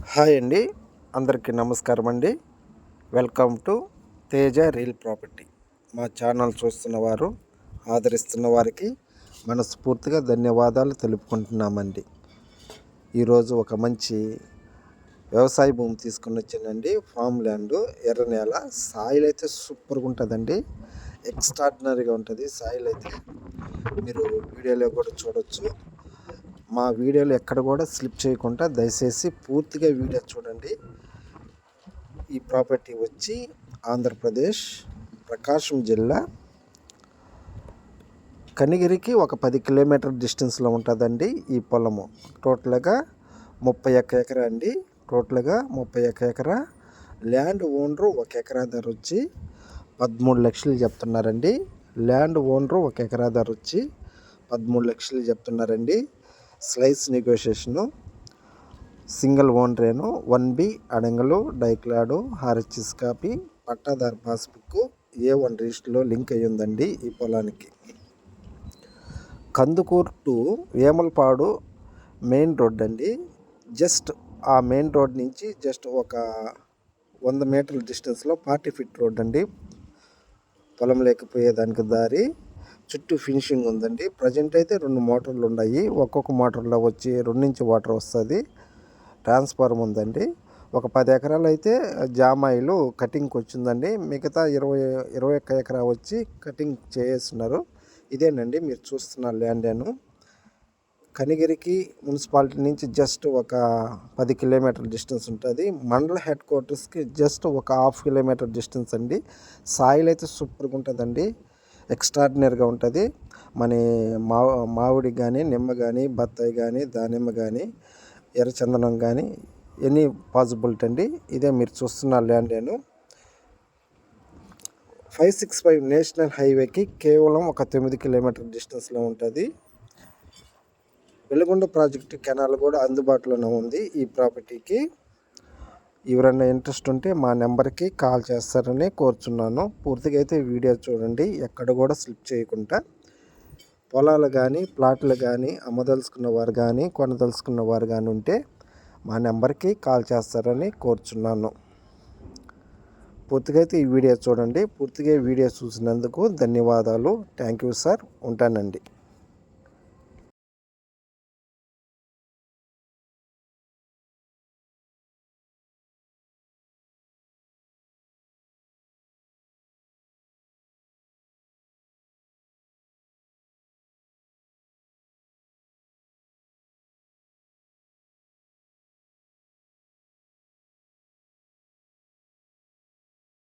Hi అండి. అందరికీ నమస్కారం అండి. Welcome to Teja real property. మా ఛానల్ చూస్తున్న వారు ఆదరిస్తున్న వారికి మనస్ఫూర్తిగా ధన్యవాదాలు తెలుపుకుంటున్నామండి. ఈరోజు ఒక మంచి వ్యవసాయ భూమి తీసుకుని వచ్చానండి. ఫామ్ ల్యాండ్ ఎర్ర నేల. సాయిల్ అయితే సూపర్గా ఉంటుందండి. ఎక్స్ట్రాడినరీగా ఉంటుంది. సాయిల్ అయితే మీరు వీడియోలో కూడా చూడొచ్చు. మా వీడియోలు ఎక్కడ కూడా స్లిప్ చేయకుండా దయచేసి పూర్తిగా వీడియో చూడండి. ఈ ప్రాపర్టీ వచ్చి ఆంధ్రప్రదేశ్ ప్రకాశం జిల్లా. కనిగిరికి ఒక పది కిలోమీటర్ డిస్టెన్స్లో ఉంటుందండి ఈ పొలము. టోటల్గా ముప్పై ఒక్క ఎకరా అండి. టోటల్గా ముప్పై ఒక్క ఎకరా. ల్యాండ్ ఓనరు ఒక ఎకరా ధర వచ్చి పదమూడు లక్షలు చెప్తున్నారండి. ల్యాండ్ ఓనరు ఒక ఎకరా ధర వచ్చి పదమూడు లక్షలు చెప్తున్నారండి. స్లైస్ నెగోషియేషను సింగిల్ ఓనరేను వన్ బి అడంగలు డైక్లాడు హార్హెచ్ఎస్ కాపీ పట్టాదారు పాస్బుక్ ఏ వన్ రిజిస్టర్లో లింక్ అయ్యి ఉందండి ఈ పొలానికి. Kandukur to Vemalapadu main road అండి జస్ట్ ఆ మెయిన్ రోడ్ నుంచి జస్ట్ ఒక వంద మీటర్ల డిస్టెన్స్లో పార్టీ ఫిట్ రోడ్ అండి పొలం లేకపోయేదానికి దారి. చుట్టూ ఫినిషింగ్ ఉందండి. ప్రజెంట్ అయితే రెండు మోటార్లు ఉన్నాయి. ఒక్కొక్క మోటార్లో వచ్చి రెండు నుంచి వాటర్ వస్తుంది. ట్రాన్స్ఫార్మ్ ఉందండి. ఒక పది ఎకరాలు అయితే జామాయిలు కటింగ్కి వచ్చిందండి. మిగతా ఇరవై ఇరవై ఒక్క ఎకరా వచ్చి కటింగ్ చేస్తున్నారు. ఇదేనండి మీరు చూస్తున్న ల్యాండ్ నేను. కనిగిరికి మున్సిపాలిటీ నుంచి జస్ట్ ఒక పది కిలోమీటర్ డిస్టెన్స్ ఉంటుంది. మండల హెడ్ క్వార్టర్స్కి జస్ట్ ఒక హాఫ్ కిలోమీటర్ డిస్టెన్స్ అండి. సాయిల్ అయితే సూపర్గా ఉంటుందండి. ఎక్స్ట్రాడినరీగా ఉంటుంది. మన మా మామిడి కానీ నిమ్మ కానీ బత్తాయి కానీ దానిమ్మ కానీ ఎర్రచందనం కానీ ఎనీ పాసిబిలిటీ అండి. ఇదే మీరు చూస్తున్న ల్యాండ్ నేను. ఫైవ్ సిక్స్ ఫైవ్ నేషనల్ హైవేకి కేవలం ఒక తొమ్మిది కిలోమీటర్ డిస్టెన్స్లో ఉంటుంది. వెలుగొండ ప్రాజెక్టు కెనాల్ కూడా అందుబాటులోనే ఉంది ఈ ప్రాపర్టీకి. ఎవరైనా ఇంట్రెస్ట్ ఉంటే మా నెంబర్కి కాల్ చేస్తారని కోరుచున్నాను. పూర్తిగా అయితే వీడియో చూడండి. ఎక్కడ కూడా స్లిప్ చేయకుండా. పొలాలు కానీ ప్లాట్లు కానీ అమ్మదలుచుకున్న వారు కానీ కొనదలుచుకున్న వారు కానీ ఉంటే మా నెంబర్కి కాల్ చేస్తారని కోరుచున్నాను. పూర్తిగా అయితే ఈ వీడియో చూడండి. పూర్తిగా వీడియో చూసినందుకు ధన్యవాదాలు. Thank you sir. ఉంటానండి.